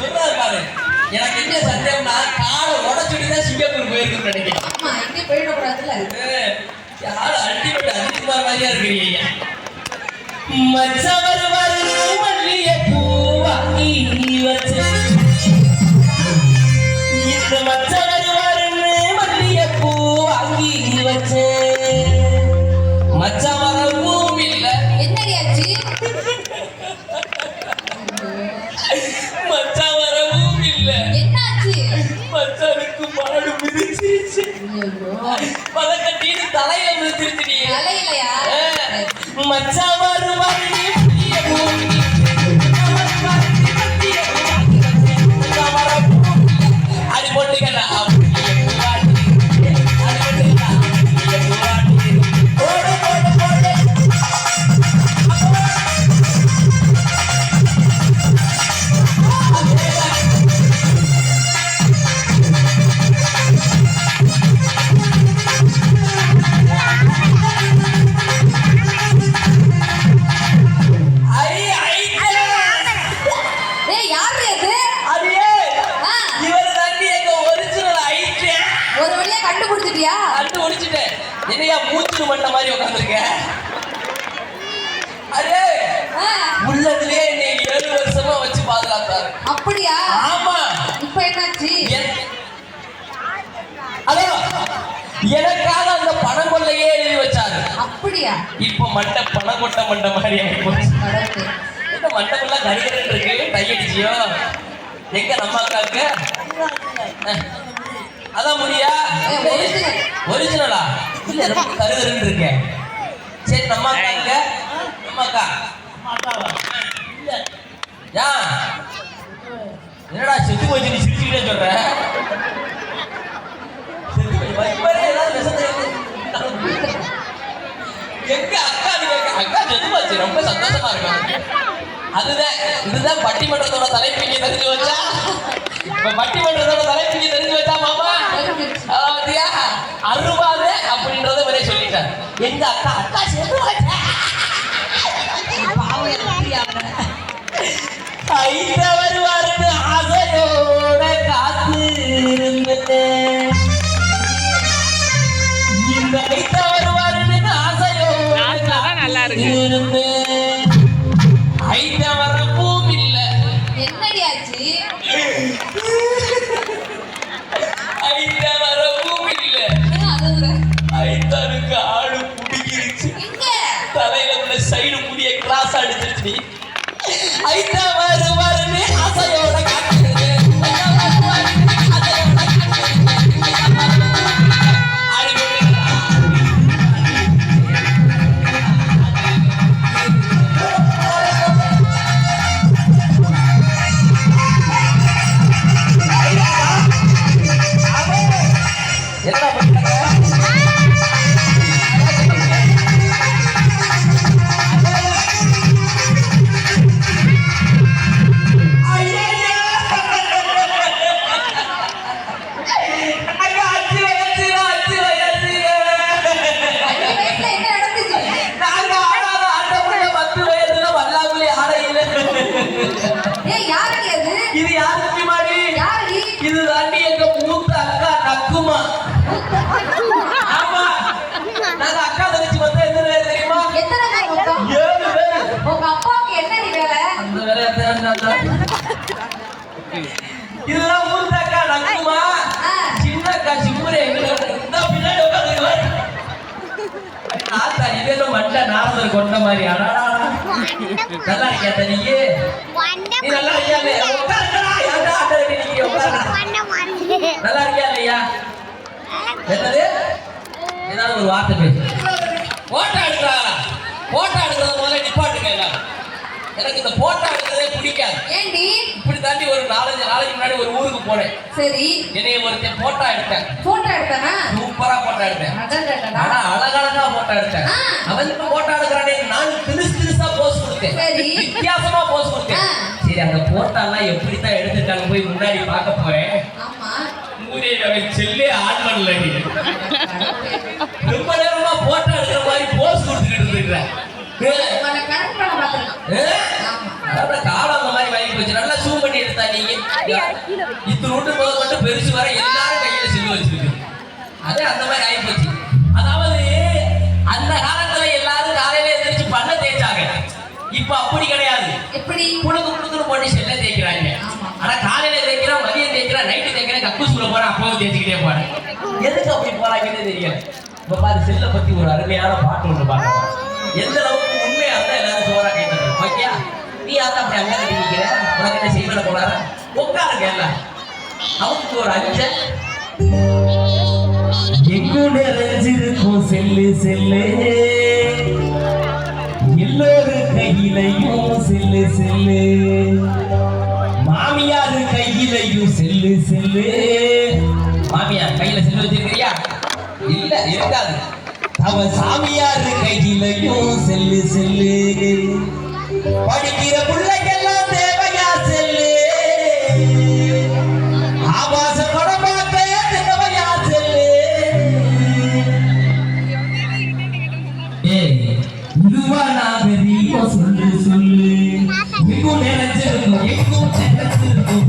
சொல்றாரு பாரு. எனக்கு என்ன சந்தேகம்னா காலை உடச்சுட்டு தான் சிங்கப்பூர் போயிருக்குன்னு நினைக்கிறேன். ஆமா எங்கே போயிடக்கூடாதுல்ல? யாரு அல்டிமேட் அதிகுமார் மாதிரியா இருக்கிறீங்க? மச்சவர் வரும் தலையிலையா மச்சான் வருவாரு என்னையா மூச்சு மண்ட மாதிரி உட்காந்துருக்க. அரே உள்ளதுலயே என்னை ஏழு வருஷமா வச்சு பாதுகாத்தாரு. அப்படியா? ஆமா. இப்ப என்னாச்சு? என்- ஹலோ எனக்காக அந்த பணம் கொள்ளையே எழுதி வச்சாரு. அப்படியா? இப்ப மண்டை பணம் கொட்ட மண்டை மாதிரி ஆயிப்போச்சு. என்ன மண்டபம்ல கடிகரன் இருக்கு. டை அடிச்சியோ? எங்க நம்ம அக்காவுக்கு? அதான் முடியா. ஒரிஜினலா இல்ல ரொம்ப கருகருன்னு இருக்கேன் சரி நம்ம அக்காங்க நம்ம அக்கா. யா. என்னடா செத்து போச்சு நீ சிரிச்சுக்கிட்டே சொல்ற? செத்து. எங்க அக்கா அக்கா செத்து போச்சு? ரொம்ப சந்தோஷமா இருக்கும் அதுதான் இதுதான் பட்டிமன்றத்தோட தலைப்பு இங்க தெரிஞ்சு வச்சா? இப்ப பட்டிமன்றத்தோட தலைப்பு இங்க தெரிஞ்சு வச்சா மாமா? தெரிஞ்சிருச்சு. எங்க அக்கா அக்கா செத்து போச்சா பாவம் எப்படி அவன? ஐந்த வருவாருன்னு ஆசையோட காத்து இருந்தேன் இந்த ஐந்த வருவாருன்னு ஆசையோட நாக்குலதான் நல்லா இருக்கு. இருந்தேன் 你 இதுதான் மூத்த அக்கா நக்குமா ஆ. சின்ன அக்கா சிம்முரை பின்னாடி உட்காந்துருவாரு ஆத்தா இது என்ன மண்டை நாரதர் கொண்ட மாதிரி. அடாடா. நல்லா இருக்கியா தனியே நீ நல்லா இருக்கியா இல்லையா? உட்காருடா ஏன்டா ஆட்ட நீங்க உட்காருடா. நல்லா இருக்கியா இல்லையா? என்னது? ஏதாவது ஒரு வார்த்தை பேசு. போட்டோ எடுக்கிறாரா போட்டோ எடுக்கிறத முதல்ல நிப்பாட்டுங்க எல்லாரும். எனக்கு இந்த போட்டோ எடுக்கிறதே பிடிக்காது. ஏண்டி? இப்படி தாண்டி ஒரு நாலஞ்சு நாளைக்கு முன்னாடி ஒரு ஊருக்கு போனேன். சரி. என்னைய ஒருத்தன் போட்டோ எடுத்தேன். போட்டோ எடுத்தானா? சூப்பரா போட்டோ எடுத்தேன். ஆனா அழகழகா போட்டோ எடுத்தேன். அவன் போட்டோ எடுக்கிறானே நான் திருசு திருசா போஸ் கொடுத்தேன். சரி. வித்தியாசமா போஸ் கொடுத்தேன். சரி அந்த போட்டோ எல்லாம் எப்படித்தான் எடுத்துட்டாங்க போய் முன்னாடி பார்க்க போறேன். செல்லே ஆன் பண்ணல ரொம்ப நேரமா போட்டோ எடுக்கிற மாதிரி போஸ் கொடுத்துக்கிட்டு இருக்கிறேன் உங்களை கணக்கு பண்ண பார்த்துருக்கான் ஆமா. அதான் காலம் அந்த மாதிரி வாங்கி போச்சு நல்லா ஜூம் பண்ணி எடுத்தா நீங்க இத்தினோட்டு முதல் மட்டும் பெருசு வர எல்லாரும் கையில செல்லு வச்சிருக்கு. அதே அந்த மாதிரி ஆயிப்போச்சு. அதாவது அந்த காலத்துல எல்லாரும் காலையில எந்திரிச்சு பண்ண தேய்ச்சாங்க. இப்ப அப்படி கிடையாது. எப்படி? புழுக்கு புழுக்குன்னு போட்டு செல்ல தேய்க்கிறாங்க. ஆனா காலையில தேய்க்கிறோம் மதியம் தேய்க்கிறோம் நைட்டு தேய்க்கிறேன் கக்கூசுக்குள்ள போறேன் அப்பவும் தேய்ச்சிக்கிட்டே போறேன் எதுக்கு அப்படி போறாங்கன்னு தெரியல. இப்ப பாரு செல்ல பத்தி ஒரு அருமையான பாட்டு ஒண்ணு பாக்கலாம். எந்த அளவுக்கு உண்மையா இருந்தா எல்லாரும் சோறா கேட்டது ஓகே நீ யாரும் அப்படி அங்க கட்டி உனக்கு என்ன செய்வன போறாரா? உட்காருங்க எல்லாம். அவனுக்கு ஒரு அஞ்சல். எங்கும் நிறைஞ்சிருக்கும் செல்லு செல்லு. எல்லோரு கையிலையும் செல்லு செல்லு. மாமியாரு கையிலையும் செல்லு செல்லு. மாமியார் கையில செல்லு வச்சிருக்கிறியா? இல்ல இருக்காது. அவன் சாமியாரு கையிலையும் செல்லு செல்லு. படிக்கிற பிள்ளைக்கெல்லாம் தேவையா செல்லு? ஆபாச படம் பார்க்க தேவையா செல்லு இதுவா நான் பெரிய சொல்லு சொல்லு. எங்கும் நிறைஞ்சிருக்கும் எங்கும் நிறைஞ்சிருக்கும்